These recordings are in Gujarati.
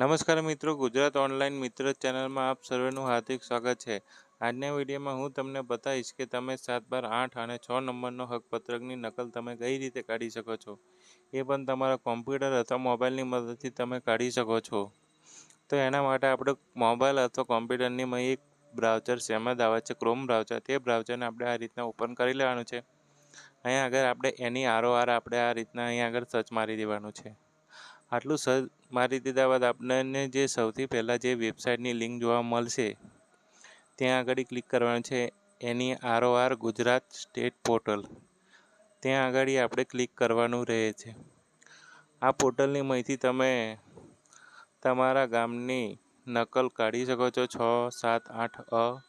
નમસ્કાર મિત્રો, ગુજરાત ઓનલાઈન મિત્ર ચેનલમાં આપ સર્વેનું હાર્દિક સ્વાગત છે. આજના વિડીયોમાં હું તમને બતાવીશ કે તમે સાત બાર આઠ અને છ નંબરનો હકપત્રકની નકલ તમે કઈ રીતે કાઢી શકો છો? એ પણ તમારા કોમ્પ્યુટર અથવા મોબાઈલની મદદથી તમે કાઢી શકો છો. તો એના માટે આપણે મોબાઈલ અથવા કોમ્પ્યુટરની એક બ્રાઉઝર શેમાં આવે છે, ક્રોમ બ્રાઉઝર તે બ્રાઉઝરને આપણે આ રીતના ઓપન કરી લેવાનું છે. અહીંયા આગળ આપણે એની આરોઆર આપણે આ રીતના અહીંયા આગળ સર્ચ મારી દેવાનું છે. આટલું સર મારી દીધા બાદ આપણને જે સૌથી પહેલાં જે વેબસાઇટની લિંક જોવા મળશે, ત્યાં આગળ ક્લિક કરવાનું છે, એની આરઓઆર ગુજરાત સ્ટેટ પોર્ટલ. ત્યાં આગળ આપણે ક્લિક કરવાનું રહે છે. આ પોર્ટલની માહિતી તમે તમારા ગામની નકલ કાઢી શકો છો, છ, સાત, આઠ, અ.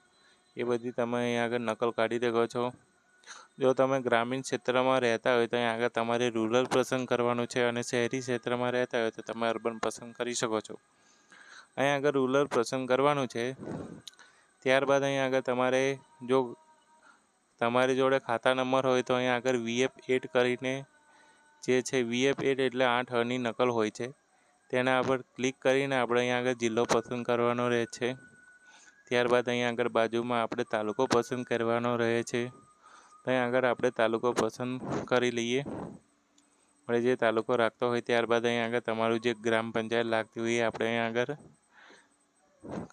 એ બધી તમે અહીં આગળ નકલ કાઢી શકો છો. જો તમે ગ્રામીણ ક્ષેત્રમાં રહેતા હોય તો અહીં આગળ તમારે રૂરલ પસંદ કરવાનું છે અને શહેરી ક્ષેત્રમાં રહેતા હોય તો તમે અર્બન પસંદ કરી શકો છો. અહીં આગળ રૂરલ પસંદ કરવાનું છે, ત્યારબાદ અહીં આગળ તમારે જો તમારી જોડે ખાતા નંબર હોય તો અહીં આગળ વીએફ એડ કરીને જે છે વીએફ એડ એટલે આઠ અની નકલ હોય છે, તેના પર ક્લિક કરીને આપણે અહીં આગળ જિલ્લો પસંદ કરવાનો રહે છે. ત્યારબાદ અહીં આગળ બાજુમાં આપણે તાલુકો પસંદ કરવાનો રહે છે. ત્યાં આગળ આપણે તાલુકો પસંદ કરી લઈએ. આપણે જે તાલુકો રાખતો હોય ત્યારબાદ અહીં આગળ તમારું જે ગ્રામ પંચાયત લાગતી હોય એ આપણે અહીં આગળ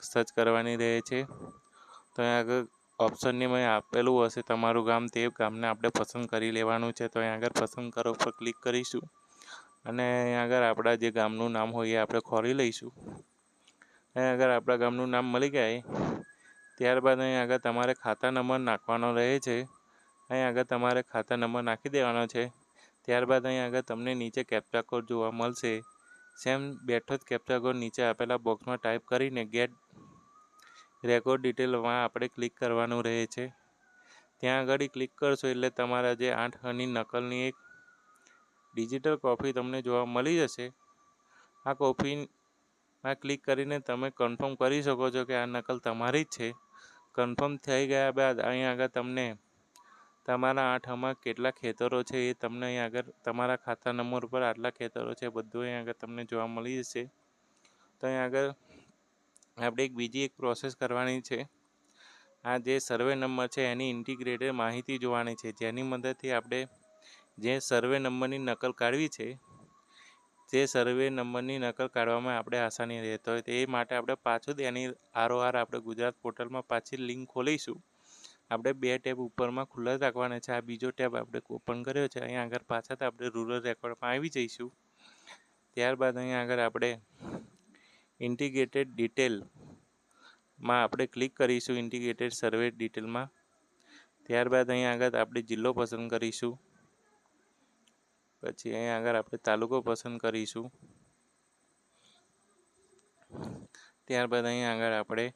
સર્ચ કરવાની રહે છે. તો અહીં આગળ ઓપ્શનની મેં આપેલું હશે તમારું ગામ તે ગામને આપણે પસંદ કરી લેવાનું છે. તો અહીં આગળ પસંદ કરો પર ક્લિક કરીશું. અને અહીં આગળ આપણા જે ગામનું નામ હોય એ આપણે ખોરી લઈશું. અહીં આગળ આપણા ગામનું નામ મળી જાય. ત્યારબાદ અહીં આગળ તમારે ખાતા નંબર નાખવાનો રહે છે. અહીં આગળ તમારે ખાતા નંબર નાખી દેવાનો છે. ત્યારબાદ અહીં આગળ તમને નીચે કેપ્ચા કોડ જોવા મળશે. સેમ બેઠો જ કેપ્ચા કોડ નીચે આપેલા બોક્સમાં ટાઈપ કરીને ગેટ રેકોર્ડ ડિટેલમાં આપણે ક્લિક કરવાનું રહે છે. ત્યાં આગળ ક્લિક કરશો એટલે તમારા જે આઠ હની નકલની એક ડિજિટલ કોપી તમને જોવા મળી જશે. આ કોપીમાં ક્લિક કરીને તમે કન્ફર્મ કરી શકો છો કે આ નકલ તમારી જ છે. કન્ફર્મ થઈ ગયા બાદ અહીં આગળ તમને તમારા આઠમાં કેટલા ખેતરો છે એ તમને અહીં આગળ, તમારા ખાતા નંબર ઉપર આટલા ખેતરો છે, બધું અહીં આગળ તમને જોવા મળી જશે. તો અહીં આગળ આપણે એક બીજી એક પ્રોસેસ કરવાની છે. આ જે સર્વે નંબર છે એની ઇન્ટિગ્રેટેડ માહિતી જોવાની છે. જેની મદદથી આપણે જે સર્વે નંબરની નકલ કાઢવી છે તે સર્વે નંબરની નકલ કાઢવામાં આપણે આસાની રહેતો હોય તે માટે આપણે પાછું જ એની આરોઆર આપણે ગુજરાત પોર્ટલમાં પાછી લિંક ખોલીશું. આપણે બે ટેબ ઉપરમાં ખુલ્લા રાખવાના છે. આ બીજો ટેબ આપણે ઓપન કર્યો છે. અહીંયા આગળ પાછા તો આપણે રૂરલ રેકોર્ડમાં આવી જઈશું. ત્યારબાદ અહીંયા આગળ આપણે ઇન્ટિગ્રેટેડ ડિટેલમાં આપણે ક્લિક કરીશું. ઇન્ટિગ્રેટેડ સર્વે ડિટેલમાં. ત્યારબાદ અહીંયા આગળ આપણે જિલ્લો પસંદ કરીશું. પછી અહીંયા આગળ આપણે તાલુકો પસંદ કરીશું. ત્યારબાદ અહીંયા આગળ આપણે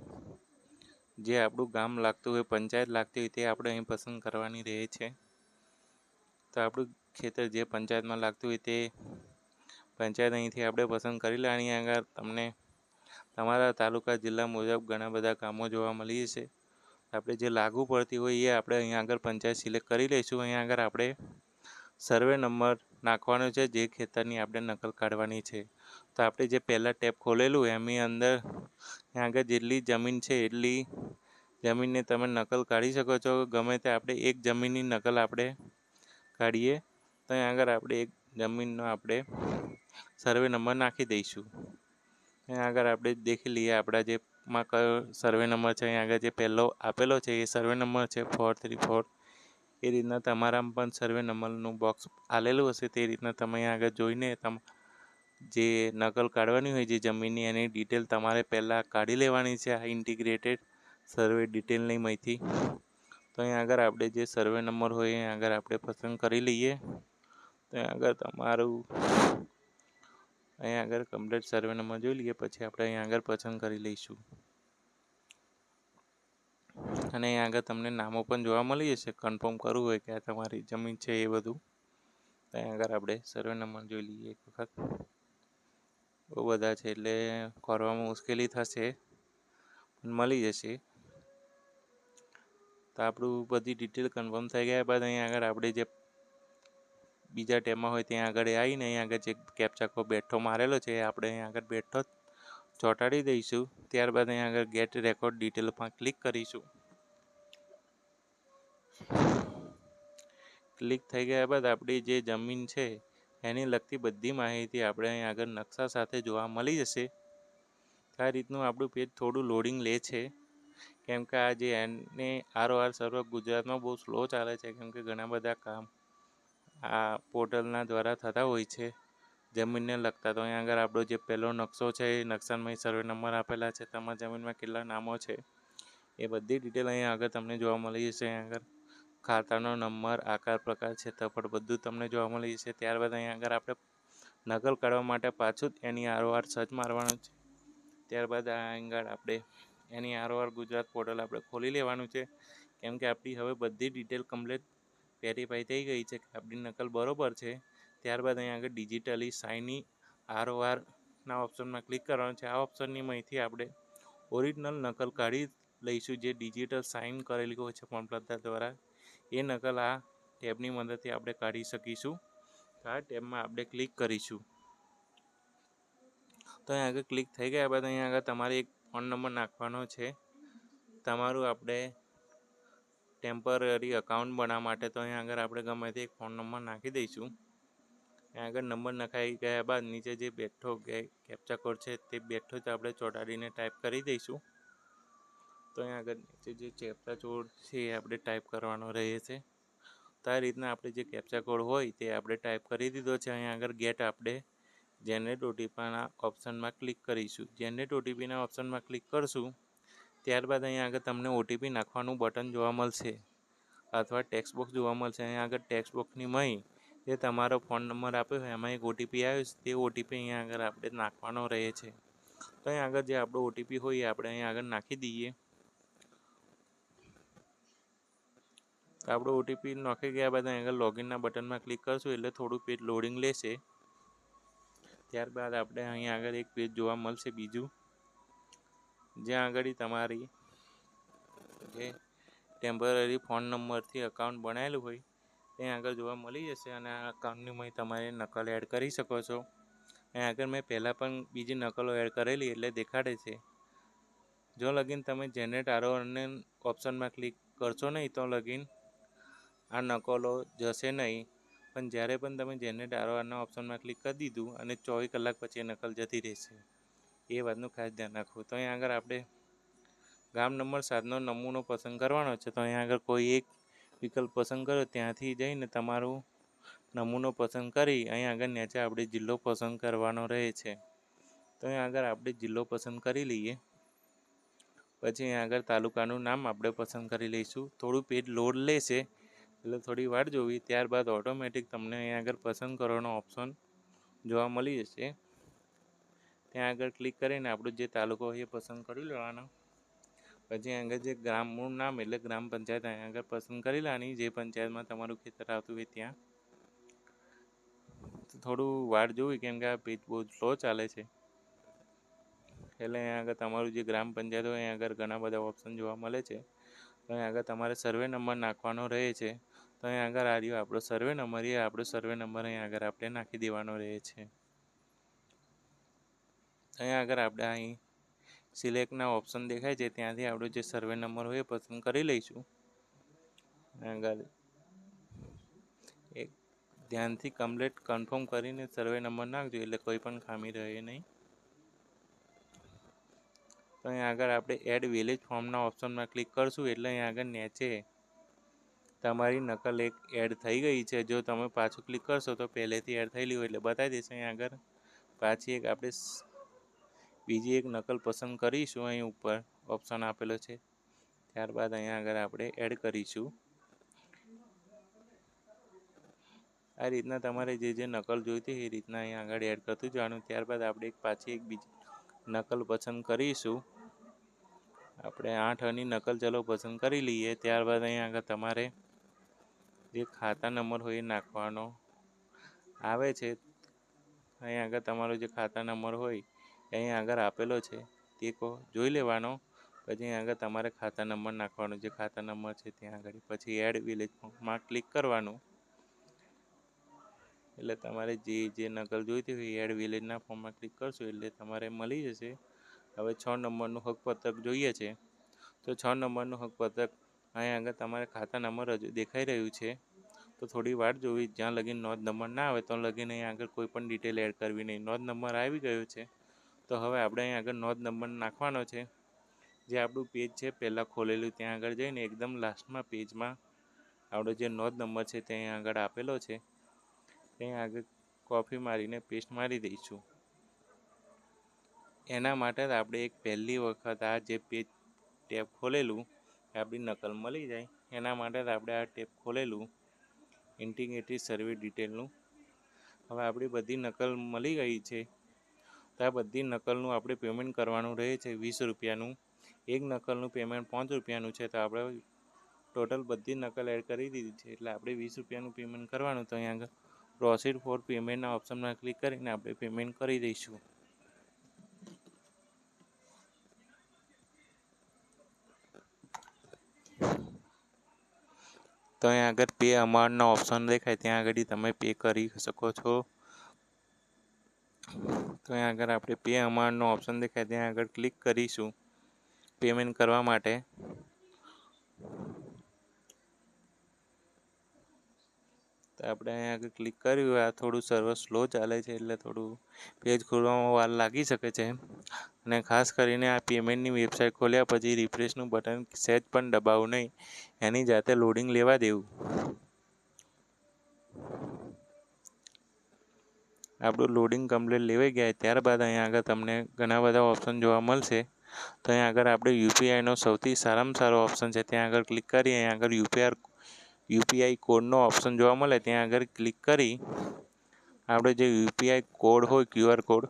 જે આપણું ગામ લાગતું હોય, પંચાયત લાગતી હોય, તે આપણે અહીં પસંદ કરવાની રહે છે. તો આપણું ખેતર જે પંચાયતમાં લાગતું હોય, તે પંચાયત અહીંથી આપણે પસંદ કરી લેવાની આગળ તમને તમારા તાલુકા, જિલ્લા મુજબ ઘણા બધા કામો જોવા મળી જશે આપણે જે લાગુ પડતી હોય, એ આપણે અહીંયા આગળ પંચાયત સિલેક્ટ કરી લઈશું. અહીંયા આગળ આપણે સર્વે નંબર નાખવાનો છે, જે ખેતરની આપણે નકલ કાઢવાની છે. તો આપણે જે પહેલાં ટેપ ખોલેલું એની અંદર આગળ જેટલી જમીન છે એટલી જમીનને તમે નકલ કાઢી શકો છો. ગમે તે આપણે એક જમીનની નકલ આપણે કાઢીએ, તો અહીં આગળ આપણે એક જમીનનો આપણે સર્વે નંબર નાખી દઈશું. અહીં આગળ આપણે દેખી લઈએ આપણા જે માં કયો સર્વે નંબર છે અહીં આગળ જે પહેલો આપેલો છે, એ સર્વે નંબર છે ફોર થ્રી ફોર એ રીતના તમારામાં પણ સર્વે નંબરનું બોક્સ આલેલું હશે, તે રીતના તમે આગળ જોઈને તમ જે નકલ કાઢવાની હોય જે જમીનની, એની ડિટેલ તમારે પહેલાં કાઢી લેવાની છે, આ ઇન્ટિગ્રેટેડ સર્વે ડિટેલની માહિતી તો અહીં આગળ આપણે જે સર્વે નંબર હોય એ આગળ આપણે પસંદ કરી લઈએ. તો અહીં આગળ તમારું અહીં આગળ કમ્પ્લીટ સર્વે નંબર જોઈ લઈએ, પછી આપણે અહીં આગળ પસંદ કરી લઈશું. અને અહીં આગળ તમને નામો પણ જોવા મળી જશે કન્ફર્મ કરવું હોય કે આ તમારી જમીન છે એ બધું. ત્યાં આગળ આપણે સર્વે નંબર જોઈ લઈએ એક વખત. બહુ બધા છે એટલે કરવામાં મુશ્કેલી થશે મળી જશે. તો આપણું બધી ડિટેલ કન્ફર્મ થઈ ગયા બાદ અહીં આગળ આપણે જે બીજા ટેમમાં હોય ત્યાં આગળ આવીને અહીં આગળ જે કેપ્ચાકો બેઠો મારેલો છે આપણે અહીં આગળ બેઠો ચોંટાડી દઈશું. ત્યારબાદ અહીંયા આગળ ગેટ રેકોર્ડ ડિટેલમાં ક્લિક કરીશું. ક્લિક થઈ ગયા બાદ આપણી જે જમીન છે એની લગતી બધી માહિતી આપણે અહીં આગળ નકશા સાથે જોવા મળી જશે. આ રીતનું આપણું પેજ થોડું લોડિંગ લે છે. કેમ કે આ જે એને આરઓઆર સર્વર ગુજરાતમાં બહુ સ્લો ચાલે છે, કેમ કે ઘણા બધા કામ આ પોર્ટલના દ્વારા થતા હોય છે. જમીનને લગતા તો અહીંયા આગળ આપણો જે પહેલો નકશો છે, એ નકશામાં સર્વે નંબર આપેલા છે, તમારા જમીનમાં કેટલા નામો છે, એ બધી ડિટેલ અહીંયા આગળ તમને જોવા મળી જશે અહીંયા આગળ. ખાતાનો નંબર, આકાર, પ્રકાર ક્ષેત્રફળ બધું તમને જોવા મળી જશે. ત્યારબાદ અહીંયા આગળ આપણે નકલ કાઢવા માટે પાછું જ એની આરઓઆર સર્ચ મારવાનું છે. ત્યારબાદ આ આગળ આપણે એની આરઓઆર ગુજરાત પોર્ટલ આપણે ખોલી લેવાનું છે. કેમ કે આપણી હવે બધી ડિટેલ કમ્પ્લીટ વેરીફાઈ થઈ ગઈ છે કે આપણી નકલ બરોબર છે. ત્યારબાદ અહીંયા આગળ ડિજિટલી સાઇની આરઓઆરના ઓપ્શનમાં ક્લિક કરવાનું છે. આ ઓપ્શનની માહિતી આપણે ઓરિજિનલ નકલ કાઢી લઈશું જે ડિજિટલ સાઇન કરેલી હોય છે ફોર્મપ્લતા દ્વારા. એ નકલ આ ટેબની મદદથી આપણે કાઢી શકીશું. આ ટેબમાં આપણે ક્લિક કરીશું. તો અહીંયા આગળ ક્લિક થઈ ગયા બાદ અહીંયા આગળ તમારે એક ફોન નંબર નાખવાનો છે. તમારું આપણે ટેમ્પરરી અકાઉન્ટ બનાવવા માટે તો અહીંયા આગળ આપણે ગમે તે એક ફોન નંબર નાખી દઈશું. અહીંયા આગળ નંબર નખાઈ ગયા બાદ નીચે જે બેઠો કેપ્ચા કોડ છે તે બેઠો જ આપણે ચોંટાડીને ટાઈપ કરી દઈશું. તો અહીંયા આગળ નીચે જે કેપ્ચા કોડ છે એ આપણે ટાઈપ કરવાનો રહે છે. તો આ રીતના આપણે જે કેપ્ચા કોડ હોય તે આપણે ટાઈપ કરી દીધો છે. અહીંયા આગળ ગેટ આપણે જનરેટ ઓટીપીના ઓપ્શનમાં ક્લિક કરીશું. જનરેટ ઓટીપીના ઓપ્શનમાં ક્લિક કરશું, ત્યારબાદ અહીંયા આગળ તમને ઓટીપી નાખવાનું બટન જોવા મળશે અથવા ટેક્સ્ટ બોક્સ જોવા મળશે. અહીંયા આગળ ટેક્સ્ટ બોક્સની મહી જે તમારો ફોન નંબર આપ્યો હોય, એમાં એક ઓટીપી આવ્યો છે. તે ઓટીપી અહીંયા આગળ આપણે નાખવાનો રહે છે. તો અહીંયા આગળ જે આપણો ઓટીપી હોય એ આપણે અહીંયા આગળ નાખી દઈએ. તો આપણો ઓટીપી નાખી ગયા બાદ આગળ લોગિનના બટનમાં ક્લિક કરશું એટલે થોડું પેજ લોડિંગ લેશે. ત્યારબાદ આપણે અહીંયા આગળ એક પેજ જોવા મળશે બીજું. જ્યાં આગળ તમારી જે ટેમ્પરરી ફોન નંબરથી અકાઉન્ટ બનાવેલું હોય, ત્યાં આગળ જોવા મળી જશે અને આ અકાઉન્ટની મેં તમારે નકલ એડ કરી શકો છો. અહીં આગળ મેં પહેલાં પણ બીજી નકલો એડ કરેલી એટલે દેખાડે છે. જો લગીન તમે જનરેટ આરો અને ઓપ્શનમાં ક્લિક કરશો નહીં તો લગીન આ નકલો જશે નહીં. પણ જ્યારે પણ તમે જનરેટ આરઓઆરના ઓપ્શનમાં ક્લિક કરી દીધું અને ચોવીસ કલાક પછી નકલ જતી રહેશે. એ વાતનું ખાસ ધ્યાન રાખવું. તો અહીં આગળ આપણે ગામ નંબર સાતનો નમૂનો પસંદ કરવાનો છે. તો અહીંયા આગળ કોઈ એક વિકલ્પ પસંદ કરો ત્યાંથી જઈને તમારું નમૂનો પસંદ કરી અહીંયા આગળ નીચે આપણે જિલ્લો પસંદ કરવાનો રહે છે. તો અહીંયા આગળ આપણે જિલ્લો પસંદ કરી લઈએ. પછી અહીંયા આગળ તાલુકાનું નામ આપણે પસંદ કરી લઈશું. થોડું પેજ લોડ લેશે એટલે થોડી વાર જોવી, ત્યારબાદ ઓટોમેટિક તમને અહીંયા આગળ પસંદ કરવાનો ઓપ્શન જોવા મળી જશે. ત્યાં આગળ ક્લિક કરીને આપણું જે તાલુકો હોય એ પસંદ કરી લેવાનો. પછી આગળ જે ગ્રામ, મૂળ નામ એટલે ગ્રામ પંચાયત અહીંયા આગળ પસંદ કરી લેવાની, જે પંચાયતમાં તમારું ખેતર આવતું હોય ત્યાં. થોડું વાર જોવી, કેમ કે આ પેજ બહુ સ્લો ચાલે છે. એટલે અહીંયા આગળ તમારું જે ગ્રામ પંચાયત હોય, અહીંયા આગળ ઘણા બધા ઓપ્શન જોવા મળે છે. અહીંયા આગળ તમારે સર્વે નંબર નાખવાનો રહે છે. તો અહીં આગળ આ રહ્યો આપણો સર્વે નંબર એ આપણો સર્વે નંબર અહીં આગળ આપણે નાખી દેવાનો રહે છે. અહીંયા આગળ આપણે અહીં સિલેક્ટના ઓપ્શન દેખાય છે. ત્યાંથી આપણો જે સર્વે નંબર હોય એ પસંદ કરી લઈશું. આગળ એક ધ્યાનથી કમ્પ્લેટ કન્ફર્મ કરીને સર્વે નંબર નાખજો, એટલે કોઈ પણ ખામી રહે નહીં. તો અહીંયા આગળ આપણે એડ વિલેજ ફોર્મના ઓપ્શનમાં ક્લિક કરશું, એટલે અહીંયા આગળ નીચે તમારી નકલ એક એડ થઈ ગઈ છે. જો તમે પાછું ક્લિક કરશો તો પહેલેથી એડ થયેલી હોય એટલે બતાવી દેશે અહીંયા આગળ. પાછી એક આપણે બીજી એક નકલ પસંદ કરીશું અહીં ઉપર. ઓપ્શન આપેલો છે. ત્યારબાદ અહીંયા આગળ આપણે એડ કરીશું. આ રીતના તમારે જે જે નકલ જોઈતી એ રીતના અહીંયા આગળ એડ કરતું જવાનું. ત્યારબાદ આપણે એક પાછી એક બીજી નકલ પસંદ કરીશું. આપણે આઠ અની નકલ ચલો પસંદ કરી લઈએ. ત્યારબાદ અહીંયા આગળ તમારે જે ખાતા નંબર હોય એ નાખવાનો આવે છે. અહીંયા આગળ તમારો જે ખાતા નંબર હોય અહીંયા આગળ આપેલો છે, તે કહો જોઈ લેવાનો. પછી અહીં આગળ તમારે ખાતા નંબર નાખવાનો. જે ખાતા નંબર છે ત્યાં આગળ. પછી એડ વિલેજમાં ક્લિક કરવાનું. એટલે તમારે જે જે નકલ જોઈતી હોય એડ વિલેજના ફોર્મમાં ક્લિક કરશો એટલે તમારે મળી જશે. હવે છ નંબરનું હકપત્રક જોઈએ છે. તો છ નંબરનું હકપત્રક અહીં આગળ તમારે ખાતા નંબર હજુ દેખાઈ રહ્યું છે. તો થોડી વાર જોવી, જ્યાં લગીન નોંધ નંબર ના આવે તો લગીન અહીં આગળ કોઈ પણ ડિટેલ એડ કરવી નહીં. નોંધ નંબર આવી ગયો છે. તો હવે આપણે અહીં આગળ નોંધ નંબર નાખવાનો છે. જે આપણું પેજ છે, પહેલાં ખોલેલું, ત્યાં આગળ જઈને એકદમ લાસ્ટમાં પેજમાં આપણો જે નોંધ નંબર છે ત્યાં આગળ આપેલો છે. ત્યાં આગળ કોફી મારીને પેસ્ટ મારી દઈશું. એના માટે આપણે એક પહેલી વખત આ જે પેજ ટેબ ખોલેલું આપણી નકલ મળી જાય. એના માટે જ આપણે આ ટેબ ખોલેલું. ઇન્ટિગ્રેટેડ સર્વે ડિટેલનું હવે આપણી બધી નકલ મળી ગઈ છે. તો આ બધી નકલનું આપણે પેમેન્ટ કરવાનું રહે છે વીસ રૂપિયાનું. એક નકલનું પેમેન્ટ પાંચ રૂપિયાનું છે. તો આપણે ટોટલ બધી નકલ એડ કરી દીધી છે. એટલે આપણે વીસ રૂપિયાનું પેમેન્ટ કરવાનું. તો અહીંયા આગળ પ્રોસીડ ફોર પેમેન્ટના ઓપ્શનમાં ક્લિક કરીને આપણે પેમેન્ટ કરી દઈશું. તો અહીંયા આગળ પે અમાઉન્ટનો ઓપ્શન દેખાય, ત્યાં આગળ તમે પે કરી શકો છો. તો અહીંયા આગળ આપણે પે અમાઉન્ટનો ઓપ્શન દેખાય, ત્યાં આગળ ક્લિક કરીશું પેમેન્ટ કરવા માટે. આપણે અહીંયા આગળ ક્લિક કર્યું, આ થોડું સર્વર સ્લો ચાલે છે એટલે થોડું પેજ ખોલવામાં વાર લાગી શકે છે. અને ખાસ કરીને આ પેમેન્ટની વેબસાઇટ ખોલ્યા પછી રિફ્રેશનું બટન સહેજ પણ દબાવવું નહીં, એની જાતે લોડિંગ લેવા દેવું. આપણું લોડિંગ કમ્પ્લીટ લેવાઈ ગયા, ત્યારબાદ અહીંયા આગળ તમને ઘણા બધા ઓપ્શન જોવા મળશે. તો અહીંયા આગળ આપણે યુપીઆઈનો સૌથી સારામાં સારો ઓપ્શન છે, ત્યાં આગળ ક્લિક કરી, અહીંયા આગળ યુપીઆર યુપીઆઈ કોડનો ઓપ્શન જોવા મળે, ત્યાં આગળ ક્લિક કરી આપણે જે યુપીઆઈ કોડ હોય ક્યુઆર કોડ,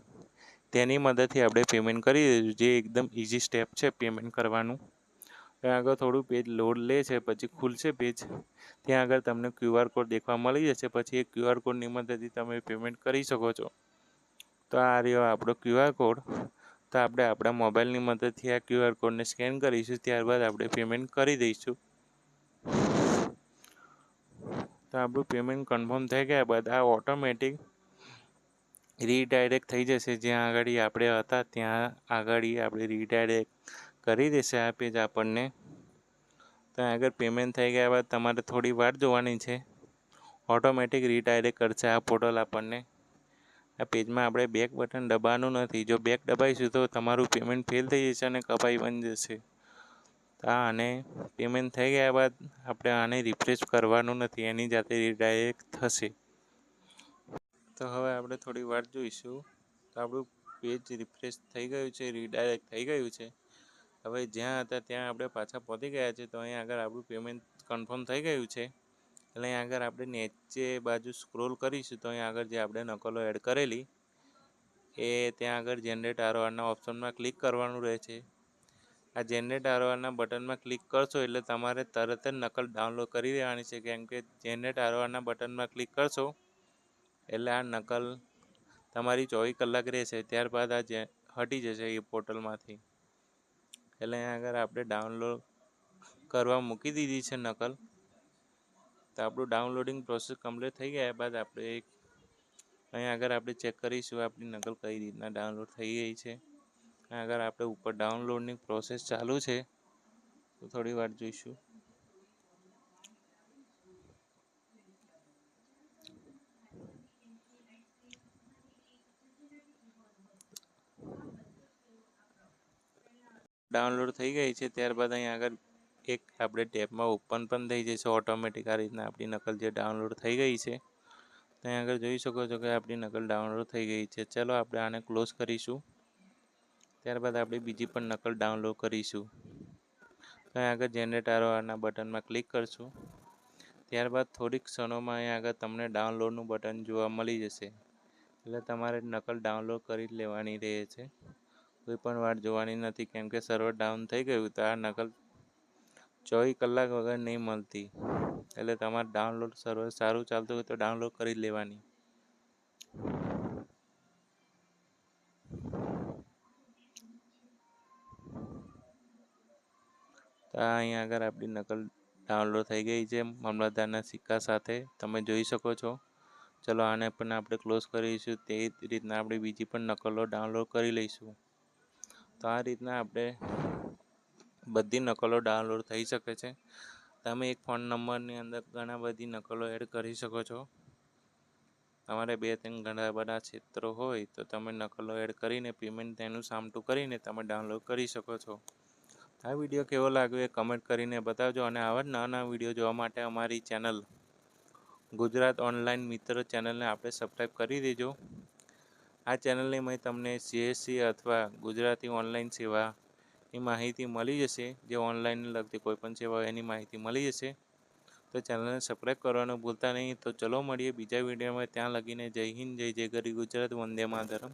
તેની મદદથી આપણે પેમેન્ટ કરી દઈશું જે એકદમ ઇઝી સ્ટેપ છે પેમેન્ટ કરવાનું. ત્યાં આગળ થોડું પેજ લોડ લે છે, પછી ખુલશે પેજ. ત્યાં આગળ તમને ક્યુઆર કોડ દેખવા મળી જશે, પછી એ ક્યુઆર કોડની મદદથી તમે પેમેન્ટ કરી શકો છો. તો આ રહ્યો આપણો ક્યુઆર કોડ. તો આપણે આપણા મોબાઈલની મદદથી આ ક્યુઆર કોડને સ્કેન કરીશું, ત્યારબાદ આપણે પેમેન્ટ કરી દઈશું. તો આપણું પેમેન્ટ કન્ફર્મ થઈ ગયા બાદ આ ઓટોમેટિક રીડાયરેક્ટ થઈ જશે. જ્યાં આગળ આપણે હતા, ત્યાં આગળ આપણે રીડાયરેક્ટ કરી દેશે આ પેજ આપણને. તો આગળ પેમેન્ટ થઈ ગયા બાદ તમારે થોડી વાર જોવાની છે. ઓટોમેટિક રીડાયરેક્ટ કરશે આ પોર્ટલ આપણને. આ પેજમાં આપણે બેક બટન દબાવવાનું નથી. જો બેક દબાવીશું તો તમારું પેમેન્ટ ફેલ થઈ જશે અને કપાઈ બની જશે. આ આને પેમેન્ટ થઈ ગયા બાદ આપણે આને રિફ્રેશ કરવાનું નથી, એની જાતે રિડાયરેક્ટ થશે. તો હવે આપણે થોડી વાર જોઈશું. તો આપણું પેજ રિફ્રેશ થઈ ગયું છે રીડાયરેક્ટ થઈ ગયું છે. હવે જ્યાં હતા ત્યાં આપણે પાછા પહોંચી ગયા છે, તો અહીંયા આગળ આપણું પેમેન્ટ કન્ફર્મ થઈ ગયું છે. એટલે અહીંયા આગળ આપણે નીચે બાજુ સ્ક્રોલ કરીશું, તો અહીંયા આગળ જે આપણે નકલો એડ કરેલી, એ ત્યાં આગળ જનરેટ આરઓઆરના ઓપ્શનમાં ક્લિક કરવાનું રહે છે. આ જનરેટ આરઓઆરના બટનમાં ક્લિક કરશો એટલે તમારે તરત જ નકલ ડાઉનલોડ કરી દેવાની છે. કેમ કે જનરેટ આરઓઆરના બટનમાં ક્લિક કરશો એટલે આ નકલ તમારી ચોવીસ કલાક રહેશે. ત્યારબાદ આ જે હટી જશે એ પોર્ટલમાંથી એટલે અહીંયા આગળ આપણે ડાઉનલોડ કરવા મૂકી દીધી છે નકલ. તો આપણું ડાઉનલોડિંગ પ્રોસેસ કમ્પ્લીટ થઈ ગયા. બાદ આપણે એક અહીંયા આગળ આપણે ચેક કરીશું. આપણી નકલ કઈ રીતના ડાઉનલોડ થઈ ગઈ છે. આગળ આપણે ઉપર ડાઉનલોડની પ્રોસેસ ચાલુ છે, તો થોડી વાર જોઈશું. ડાઉનલોડ થઈ ગઈ છે, ત્યારબાદ અહીં આગળ એક આપણે ટેબમાં ઓપન પણ થઈ જશે ઓટોમેટિક આ રીતના આપણી નકલ જે ડાઉનલોડ થઈ ગઈ છે. ત્યાં આગળ જોઈ શકો છો કે આપણી નકલ ડાઉનલોડ થઈ ગઈ છે. ચલો આપણે આને ક્લોઝ કરીશું. ત્યારબાદ આપણે બીજી પણ નકલ ડાઉનલોડ કરીશું. ત્યાં આગળ જનરેટ આરઓઆરના બટનમાં ક્લિક કરશું. ત્યારબાદ થોડીક ક્ષણોમાં અહીં આગળ તમને ડાઉનલોડનું બટન જોવા મળી જશે. એટલે તમારે નકલ ડાઉનલોડ કરી લેવાની રહે છે. કોઈ પણ વાર જોવાની નથી, કેમ કે સર્વર ડાઉન થઈ ગયું તો આ નકલ ચોવીસ કલાક વગર નહીં મળતી. એટલે તમારે ડાઉનલોડ સર્વર સારું ચાલતું હોય તો ડાઉનલોડ કરી લેવાની. તો આ અહીંયા આગળ આપણી નકલ ડાઉનલોડ થઈ ગઈ છે મામલતદારના સિક્કા સાથે. તમે જોઈ શકો છો. ચલો આને પણ આપણે ક્લોઝ કરીશું. તે રીતના આપણે બીજી પણ નકલો ડાઉનલોડ કરી લઈશું. તો આ રીતના આપણે બધી નકલો ડાઉનલોડ થઈ શકે છે. તમે એક ફોન નંબરની અંદર ઘણા બધી નકલો એડ કરી શકો છો. તમારે બે ત્રણ ઘણા બધા ક્ષેત્રો હોય તો તમે નકલો એડ કરીને પેમેન્ટ તેનું સામટું કરીને તમે ડાઉનલોડ કરી શકો છો. આ વીડિયો કેવો લાગ્યો એ કમેન્ટ કરીને બતાવજો અને આવા જ નવા વીડિયો જોવા માટે અમારી ચેનલ ગુજરાત ઓનલાઈન મિત્ર ચેનલને આપણે સબસ્ક્રાઈબ કરી દેજો. આ ચેનલની મેં તમને સીએસસી અથવા ગુજરાતી ઓનલાઈન સેવાની માહિતી મળી જશે. જે ઓનલાઈન લગતી કોઈપણ સેવા એની માહિતી મળી જશે. તો ચેનલને સબસ્ક્રાઈબ કરવાનું ભૂલતા નહીં. તો ચલો મળીએ બીજા વિડીયોમાં. ત્યાં લગીને જય હિન્દ, જય જય ગરી ગુજરાત. વંદે માતરમ.